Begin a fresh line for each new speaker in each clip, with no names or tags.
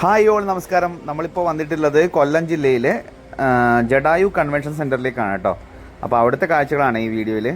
Hi all നമസ്കാരം. നമ്മളിപ്പോൾ വന്നിട്ടുള്ളത് കൊല്ലം ജില്ലയിലെ ജഡായു കൺവെൻഷൻ സെന്ററിലേക്കാണ് കേട്ടോ അപ്പോൾ അവിടുത്തെ കാഴ്ചകളാണ് ഈ വീഡിയോയിൽ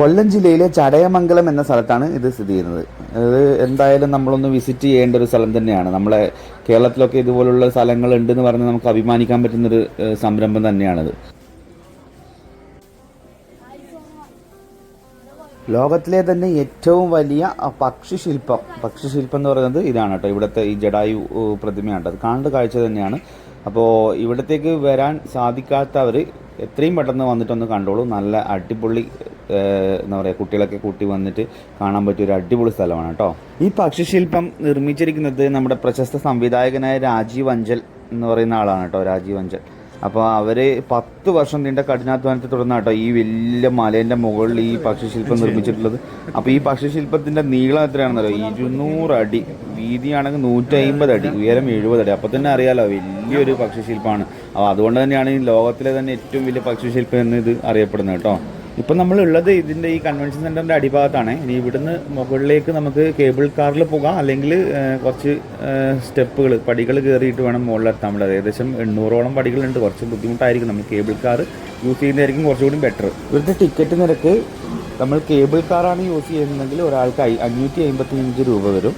കൊല്ലം ജില്ലയിലെ ചടയമംഗലം എന്ന സ്ഥലത്താണ് ഇത് സ്ഥിതി ചെയ്യുന്നത്. അത് എന്തായാലും നമ്മളൊന്ന് വിസിറ്റ് ചെയ്യേണ്ട ഒരു സ്ഥലം തന്നെയാണ്. നമ്മളെ കേരളത്തിലൊക്കെ ഇതുപോലുള്ള സ്ഥലങ്ങൾ ഉണ്ടെന്ന് പറഞ്ഞ് നമുക്ക് അഭിമാനിക്കാൻ പറ്റുന്നൊരു സംരംഭം തന്നെയാണിത്. ലോകത്തിലെ തന്നെ ഏറ്റവും വലിയ പക്ഷിശില്പം. പക്ഷിശില്പം എന്ന് പറയുന്നത് ഇതാണ് കേട്ടോ. ഇവിടുത്തെ ഈ ജഡായു പ്രതിമയാണ്. അത് കാണേണ്ട കാഴ്ച തന്നെയാണ്. അപ്പോൾ ഇവിടത്തേക്ക് വരാൻ സാധിക്കാത്തവർ എത്രയും പെട്ടെന്ന് വന്നിട്ടൊന്ന് കണ്ടോളൂ. നല്ല അടിപൊളി എന്താ പറയുക കുട്ടികളൊക്കെ കൂട്ടി വന്നിട്ട് കാണാൻ പറ്റിയ ഒരു അടിപൊളി സ്ഥലമാണ് കേട്ടോ. ഈ പക്ഷിശില്പം നിർമ്മിച്ചിരിക്കുന്നത് നമ്മുടെ പ്രശസ്ത സംവിധായകനായ രാജീവ് അഞ്ചൽ എന്ന് പറയുന്ന ആളാണ് കേട്ടോ രാജീവ് അഞ്ചൽ. അപ്പോൾ അവർ പത്ത് വർഷം നീണ്ട കഠിനാധ്വാനത്തെ തുടർന്ന് കേട്ടോ ഈ വലിയ മലേന്റെ മുകളിൽ ഈ പക്ഷിശില്പം നിർമ്മിച്ചിട്ടുള്ളത്. അപ്പോൾ ഈ പക്ഷിശില്പത്തിന്റെ നീളം എത്രയാണെന്നറിയോ? ഇരുന്നൂറ് അടി. വീതിയാണെങ്കിൽ നൂറ്റി അമ്പത് അടി. ഉയരം എഴുപത് അടി. അപ്പോൾ തന്നെ അറിയാലോ വലിയൊരു പക്ഷിശില്പമാണ് അപ്പോൾ അതുകൊണ്ട് തന്നെയാണ് ഈ ലോകത്തിലെ തന്നെ ഏറ്റവും വലിയ പക്ഷിശില്പം എന്ന് ഇത് അറിയപ്പെടുന്നത് കേട്ടോ. ഇപ്പം നമ്മളുള്ളത് ഇതിന്റെ ഈ കൺവെൻഷൻ സെന്ററിന്റെ അടിഭാഗത്താണ്. ഇനി ഇവിടുന്ന് മുകളിലേക്ക് നമുക്ക് കേബിൾ കാറിൽ പോകാം. അല്ലെങ്കിൽ കുറച്ച് സ്റ്റെപ്പുകൾ പടികൾ കയറിയിട്ട് വേണം മുകളിലെത്താൻ വേണ്ടത്. ഏകദേശം എണ്ണൂറോളം പടികളുണ്ട്. കുറച്ച് ബുദ്ധിമുട്ടായിരിക്കും നമ്മൾ കേബിൾ കാർ യൂസ് ചെയ്യുന്നതായിരിക്കും കുറച്ചുകൂടി ബെറ്റർ ഇവിടുത്തെ ടിക്കറ്റ് നിരക്ക് നമ്മൾ കേബിൾ കാറാണ് യൂസ് ചെയ്യുന്നതെങ്കിൽ ഒരാൾക്ക് അഞ്ഞൂറ്റി അമ്പത്തി അഞ്ച് രൂപ വരും.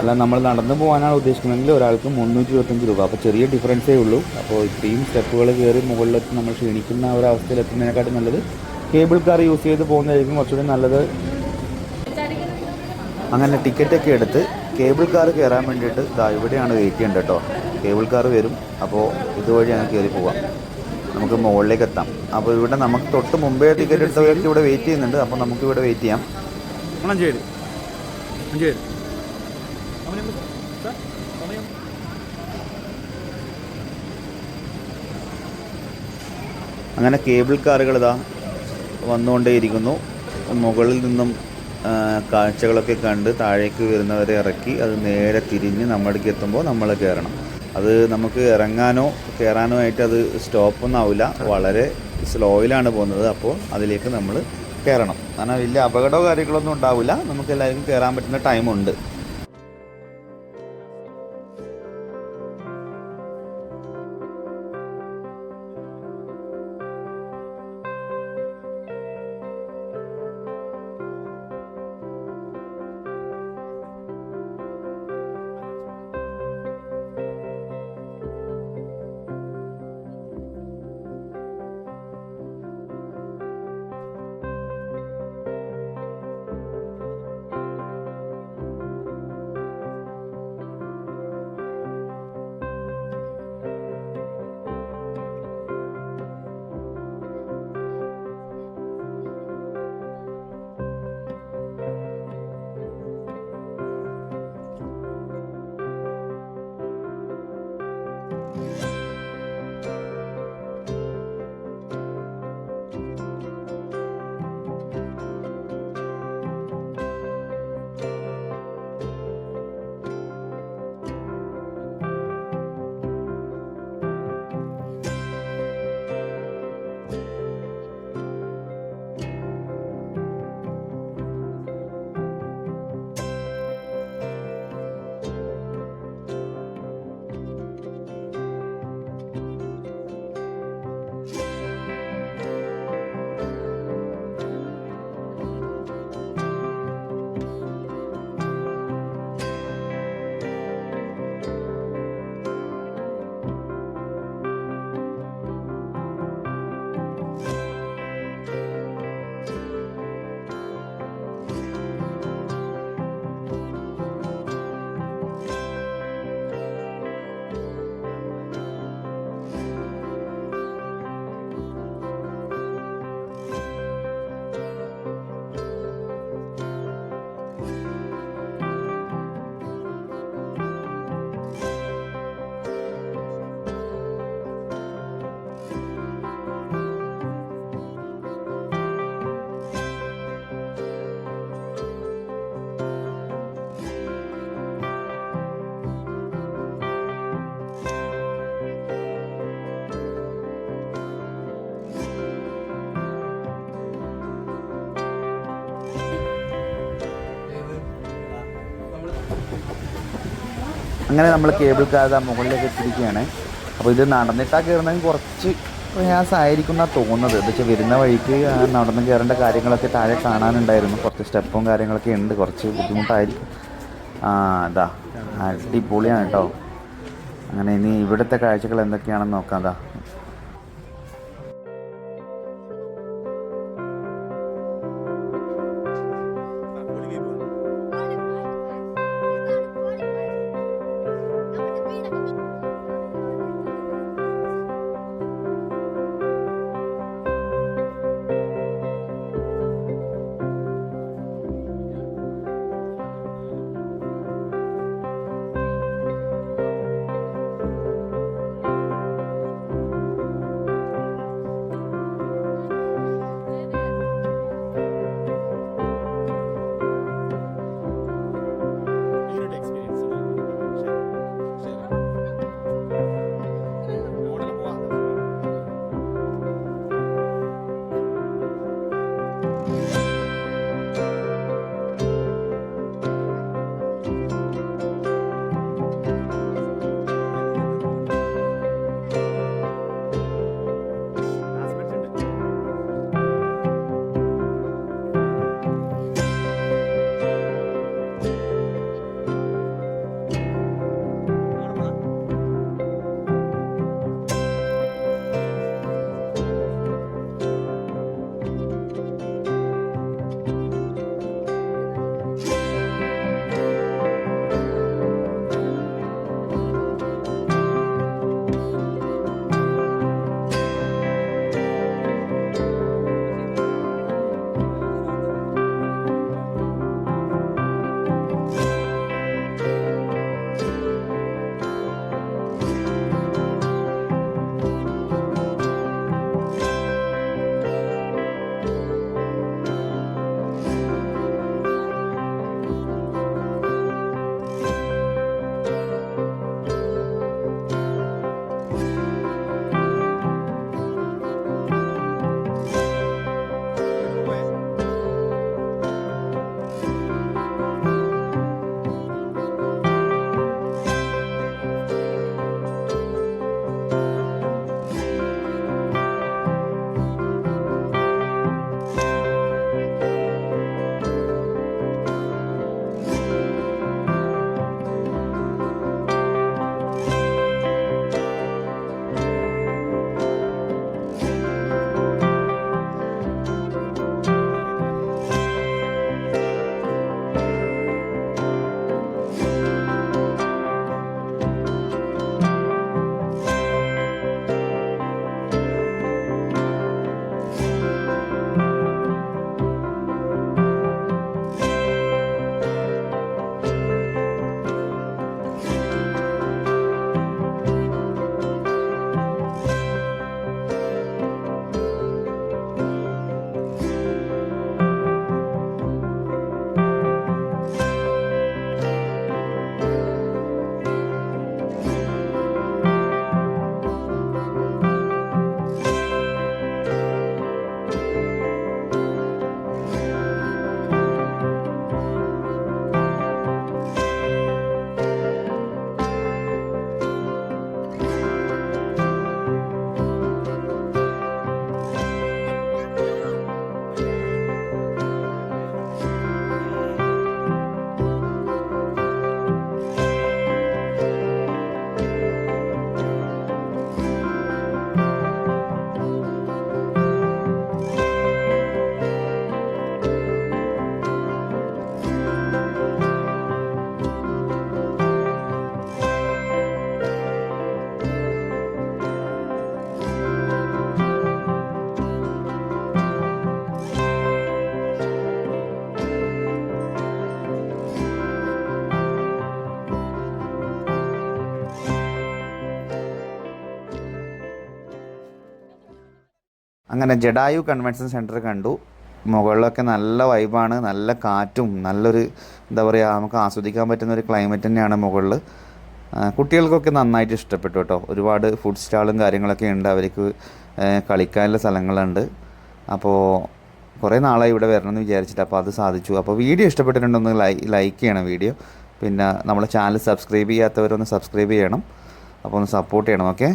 അല്ല നമ്മൾ നടന്നു പോകാനാണ് ഉദ്ദേശിക്കുന്നതെങ്കിൽ ഒരാൾക്ക് മുന്നൂറ്റി ഇരുപത്തഞ്ച് രൂപ. അപ്പോൾ ചെറിയ ഡിഫറൻസേ ഉള്ളൂ. അപ്പോൾ ഇത്രയും സ്റ്റെപ്പുകൾ കയറി മുകളിലെത്തി നമ്മൾ ക്ഷീണിക്കുന്ന ഒരു അവസ്ഥയിൽ എത്തുന്നതിനെക്കാട്ടും നല്ലത് കേബിൾ കാർ യൂസ് ചെയ്ത് പോകുന്നതായിരിക്കും കുറച്ചുകൂടി നല്ലത്. അങ്ങനെ ടിക്കറ്റൊക്കെ എടുത്ത് കേബിൾ കാർ കയറാൻ വേണ്ടിയിട്ട് ഇതാ ഇവിടെയാണ് വെയിറ്റ് ചെയ്യേണ്ടത് കേട്ടോ. കേബിൾ കാർ വരും. അപ്പോൾ ഇതുവഴി അങ്ങ് കയറി പോവാം. നമുക്ക് മുകളിലേക്ക് എത്താം. അപ്പോൾ ഇവിടെ നമുക്ക് തൊട്ട് മുമ്പേ ടിക്കറ്റ് എടുത്തവരൊക്കെ ഇവിടെ വെയിറ്റ് ചെയ്യുന്നുണ്ട്. അപ്പോൾ നമുക്ക് ഇവിടെ വെയിറ്റ് ചെയ്യാം.
മഞ്ചേരി മഞ്ചേരി
അങ്ങനെ കേബിൾ കാറുകൾ ഇതാ വന്നുകൊണ്ടേയിരിക്കുന്നു. മുകളിൽ നിന്നും കാഴ്ചകളൊക്കെ കണ്ട് താഴേക്ക് വരുന്നവരെ ഇറക്കി അത് നേരെ തിരിഞ്ഞ് നമ്മളിലേക്ക് എത്തുമ്പോൾ നമ്മൾ കയറണം അത് നമുക്ക് ഇറങ്ങാനോ കയറാനോ ആയിട്ട് അത് സ്റ്റോപ്പൊന്നും ആവില്ല. വളരെ സ്ലോയിലാണ് പോകുന്നത്. അപ്പോൾ അതിലേക്ക് നമ്മൾ കയറണം കാരണം വലിയ അപകടമോ കാര്യങ്ങളൊന്നും ഉണ്ടാവില്ല. നമുക്ക് എല്ലാവർക്കും കയറാൻ പറ്റുന്ന ടൈമുണ്ട്. അങ്ങനെ നമ്മൾ കേബിൾ ദാ മുകളിലേക്ക് എത്തിയിരിക്കുകയാണ്. അപ്പോൾ ഇത് നടന്നിട്ടാ കയറുന്നതിന് കുറച്ച് പ്രയാസമായിരിക്കും എന്നാണ് തോന്നുന്നത്. എന്താ വെച്ചാൽ വരുന്ന വഴിക്ക് നടന്ന് കയറേണ്ട കാര്യങ്ങളൊക്കെ താഴെ കാണാനുണ്ടായിരുന്നു. കുറച്ച് സ്റ്റെപ്പും കാര്യങ്ങളൊക്കെ ഉണ്ട്. കുറച്ച് ബുദ്ധിമുട്ടായിരിക്കും. ആ അതാ അടിപൊളിയാണ് കേട്ടോ. അങ്ങനെ ഇനി ഇവിടുത്തെ കാഴ്ചകൾ എന്തൊക്കെയാണെന്ന് നോക്കാം അതാ അങ്ങനെ ജഡായു കൺവെൻഷൻ സെന്റർ കണ്ടു. മുകളിലൊക്കെ നല്ല വൈബാണ് നല്ല കാറ്റും നല്ലൊരു എന്താ പറയുക നമുക്ക് ആസ്വദിക്കാൻ പറ്റുന്ന ഒരു ക്ലൈമറ്റ് തന്നെയാണ് മുകളിൽ കുട്ടികൾക്കൊക്കെ നന്നായിട്ട് ഇഷ്ടപ്പെട്ടു കേട്ടോ. ഒരുപാട് ഫുഡ് സ്റ്റാളും കാര്യങ്ങളൊക്കെ ഉണ്ട്. അവർക്ക് കളിക്കാനുള്ള സ്ഥലങ്ങളുണ്ട്. അപ്പോൾ കുറേ നാളായി ഇവിടെ വരണമെന്ന് വിചാരിച്ചിട്ട് അപ്പോൾ അത് സാധിച്ചു. അപ്പോൾ വീഡിയോ ഇഷ്ടപ്പെട്ടിട്ടുണ്ടെന്ന് ലൈ ലൈക്ക് ചെയ്യണം വീഡിയോ. പിന്നെ നമ്മളെ ചാനൽ സബ്സ്ക്രൈബ് ചെയ്യാത്തവരൊന്ന് സബ്സ്ക്രൈബ് ചെയ്യണം. അപ്പോൾ ഒന്ന് സപ്പോർട്ട് ചെയ്യണം ഓക്കെ